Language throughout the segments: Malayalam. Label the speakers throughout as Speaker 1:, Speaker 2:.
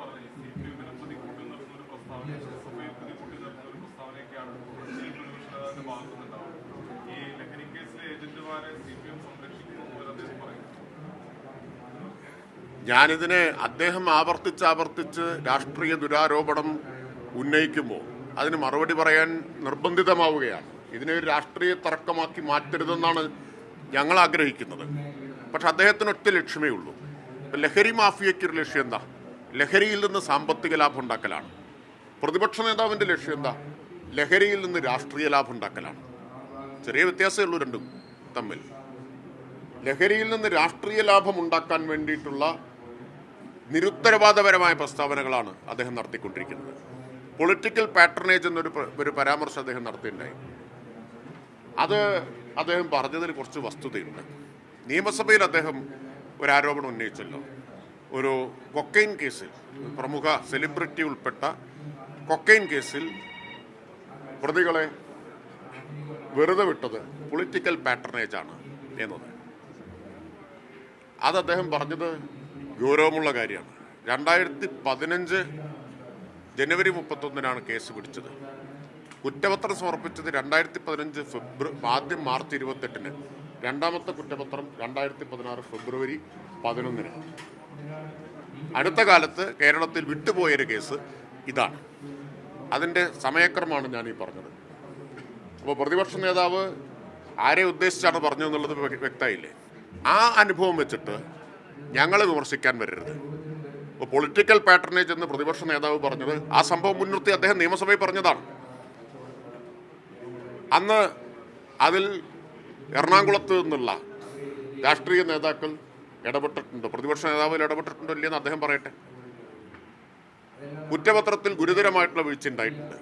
Speaker 1: പറഞ്ഞു സി പി എമ്മിനെ പ്രതിക്കൂട്ടി നിർത്തുന്ന ഒരു പ്രസ്താവന സഭയെ പ്രതിക്കൂട്ടി നിർത്തുന്ന ഒരു പ്രസ്താവനയൊക്കെയാണ് ഭാഗത്തുനിന്നുണ്ടാവുന്നത് ഈ ലഹരി കേസിലെ ഏജന്റുമാരെ സി പി എം സംരക്ഷിക്കുന്നു അദ്ദേഹം പറയുന്നു
Speaker 2: ഞാനിതിനെ അദ്ദേഹം ആവർത്തിച്ച് ആവർത്തിച്ച് രാഷ്ട്രീയ ദുരാരോപണം ഉന്നയിക്കുമ്പോൾ അതിന് മറുപടി പറയാൻ നിർബന്ധിതമാവുകയാണ്. ഇതിനെ ഒരു രാഷ്ട്രീയ തർക്കമാക്കി മാറ്റരുതെന്നാണ് ഞങ്ങൾ ആഗ്രഹിക്കുന്നത്. പക്ഷെ അദ്ദേഹത്തിന് ഒറ്റ ലക്ഷ്യമേ ഉള്ളൂ. ലഹരി മാഫിയയ്ക്കൊരു ലക്ഷ്യം എന്താ? ലഹരിയിൽ നിന്ന് സാമ്പത്തിക ലാഭം ഉണ്ടാക്കലാണ് പ്രതിപക്ഷ നേതാവിന്റെ ലക്ഷ്യം എന്താ? ലഹരിയിൽ നിന്ന് രാഷ്ട്രീയ ലാഭം ഉണ്ടാക്കലാണ് ചെറിയ വ്യത്യാസമേ ഉള്ളൂ രണ്ടും തമ്മിൽ. ലഹരിയിൽ നിന്ന് രാഷ്ട്രീയ ലാഭം ഉണ്ടാക്കാൻ വേണ്ടിയിട്ടുള്ള നിരുത്തരവാദപരമായ പ്രസ്താവനകളാണ് അദ്ദേഹം നടത്തിക്കൊണ്ടിരിക്കുന്നത്. പൊളിറ്റിക്കൽ പാറ്റർനേജ് എന്നൊരു ഒരു പരാമർശം അദ്ദേഹം നടത്തിയിട്ടുണ്ടായി. അത് അദ്ദേഹം പറഞ്ഞതിൽ കുറച്ച് വസ്തുതയുണ്ട്. നിയമസഭയിൽ അദ്ദേഹം ഒരു ആരോപണം ഉന്നയിച്ചല്ലോ. ഒരു കൊക്കൈൻ കേസിൽ പ്രമുഖ സെലിബ്രിറ്റി ഉൾപ്പെട്ട കൊക്കൈൻ കേസിൽ പ്രതികളെ വെറുതെ വിട്ടത് പൊളിറ്റിക്കൽ പാറ്റർനേജ് ആണ് എന്നത്. അത് അദ്ദേഹം പറഞ്ഞത് ഗൗരവമുള്ള കാര്യമാണ്. രണ്ടായിരത്തി പതിനഞ്ച് ജനുവരി മുപ്പത്തൊന്നിനാണ് കേസ് പിടിച്ചത്. കുറ്റപത്രം സമർപ്പിച്ചത് രണ്ടായിരത്തി പതിനഞ്ച് ഫെബ്രുവരി ആദ്യം മാർച്ച് ഇരുപത്തെട്ടിന്. രണ്ടാമത്തെ കുറ്റപത്രം രണ്ടായിരത്തി പതിനാറ് ഫെബ്രുവരി പതിനൊന്നിന്. അടുത്ത കാലത്ത് കേരളത്തിൽ വിട്ടുപോയൊരു കേസ് ഇതാണ്. അതിന്റെ സമയക്രമമാണ് ഞാൻ ഈ പറഞ്ഞത്. അപ്പോൾ പ്രതിപക്ഷ നേതാവ് ആരെ ഉദ്ദേശിച്ചാണ് പറഞ്ഞു എന്നുള്ളത് വ്യ- വ്യക്തമായില്ലേ? ആ അനുഭവം വെച്ചിട്ട് ഞങ്ങളെ വിമർശിക്കാൻ വരരുത്. ഇപ്പോൾ പൊളിറ്റിക്കൽ പാറ്റേണേജ് എന്ന് പ്രതിപക്ഷ നേതാവ് പറഞ്ഞത് ആ സംഭവം മുൻനിർത്തി അദ്ദേഹം നിയമസഭയിൽ പറഞ്ഞതാണ്. അന്ന് അതിൽ എറണാകുളത്ത് നിന്നുള്ള രാഷ്ട്രീയ നേതാക്കൾ ഇടപെട്ടിട്ടുണ്ട്. പ്രതിപക്ഷ നേതാവിൽ ഇടപെട്ടിട്ടുണ്ടോ ഇല്ലെന്ന് അദ്ദേഹം പറയട്ടെ. കുറ്റപത്രത്തിൽ ഗുരുതരമായിട്ടുള്ള വീഴ്ച ഉണ്ടായിട്ടുണ്ട്.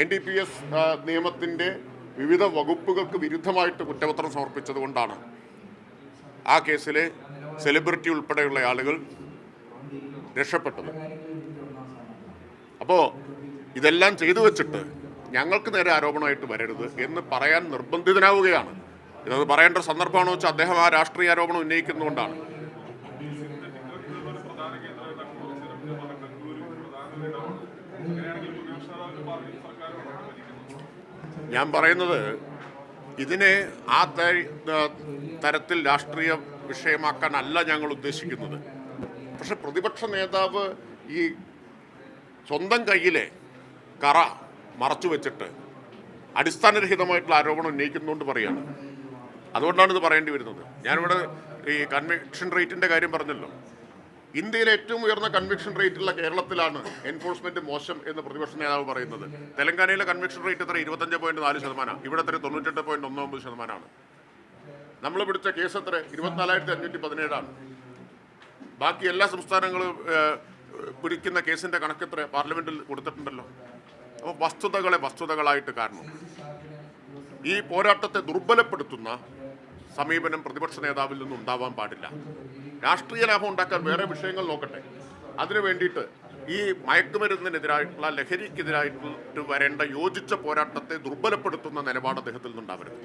Speaker 2: എൻ ഡി പി എസ് നിയമത്തിന്റെ വിവിധ വകുപ്പുകൾക്ക് വിരുദ്ധമായിട്ട് കുറ്റപത്രം സമർപ്പിച്ചത് കൊണ്ടാണ് ആ കേസിലെ സെലിബ്രിറ്റി ഉൾപ്പെടെയുള്ള ആളുകൾ രക്ഷപ്പെട്ടത്. അപ്പോൾ ഇതെല്ലാം ചെയ്തു വെച്ചിട്ട് ഞങ്ങൾക്ക് നേരെ ആരോപണമായിട്ട് വരരുത് എന്ന് പറയാൻ നിർബന്ധിതനാവുകയാണ്. ഇതത് പറയേണ്ട സന്ദർഭമാണോ വെച്ചാൽ അദ്ദേഹം ആ രാഷ്ട്രീയ ആരോപണം ഉന്നയിക്കുന്നതുകൊണ്ടാണ്.
Speaker 1: ഒരു
Speaker 2: ഞാൻ പറയുന്നത് ഇതിനെ ആ തരത്തിൽ രാഷ്ട്രീയ വിഷയമാക്കാനല്ല ഞങ്ങൾ ഉദ്ദേശിക്കുന്നത്. പക്ഷെ പ്രതിപക്ഷ നേതാവ് ഈ സ്വന്തം കയ്യിലെ കറ മറച്ചു വെച്ചിട്ട് അടിസ്ഥാനരഹിതമായിട്ടുള്ള ആരോപണം ഉന്നയിക്കുന്നതുകൊണ്ട് പറയാണ് അതുകൊണ്ടാണ് ഇത് പറയേണ്ടി വരുന്നത്. ഞാനിവിടെ ഈ കൺവിക്ഷൻ റേറ്റിന്റെ കാര്യം പറഞ്ഞല്ലോ. ഇന്ത്യയിലെ ഏറ്റവും ഉയർന്ന കൺവിക്ഷൻ റേറ്റുള്ള കേരളത്തിലാണ് എൻഫോഴ്സ്മെന്റ് മോശം എന്ന് പ്രതിപക്ഷ നേതാവ് പറയുന്നത്. തെലങ്കാനയിലെ കൺവിക്ഷൻ റേറ്റ് എത്ര? ഇരുപത്തഞ്ച് പോയിന്റ് നാല് ശതമാനം. ഇവിടെ എത്ര? തൊണ്ണൂറ്റെട്ട് പോയിന്റ് ഒന്ന് ഒമ്പത് ശതമാനമാണ്. നമ്മൾ പിടിച്ച കേസ് എത്ര? ഇരുപത്തിനാലായിരത്തി അഞ്ഞൂറ്റി പതിനേഴാണ്. ബാക്കി എല്ലാ സംസ്ഥാനങ്ങളും പിടിക്കുന്ന കേസിന്റെ കണക്കെത്ര പാർലമെന്റിൽ കൊടുത്തിട്ടുണ്ടല്ലോ. അപ്പോൾ വസ്തുതകളെ വസ്തുതകളായിട്ട് കാരണം ഈ പോരാട്ടത്തെ ദുർബലപ്പെടുത്തുന്ന സമീപനം പ്രതിപക്ഷ നേതാവിൽ നിന്നും ഉണ്ടാവാൻ പാടില്ല. രാഷ്ട്രീയ ലാഭം ഉണ്ടാക്കാൻ വേറെ വിഷയങ്ങൾ നോക്കട്ടെ. അതിനു വേണ്ടിയിട്ട് ഈ മയക്കുമരുന്നിനെതിരായിട്ടുള്ള ലഹരിക്കെതിരായിട്ട് വരേണ്ട യോജിച്ച പോരാട്ടത്തെ ദുർബലപ്പെടുത്തുന്ന നിലപാട് അദ്ദേഹത്തിൽ നിന്നുണ്ടാവരുത്.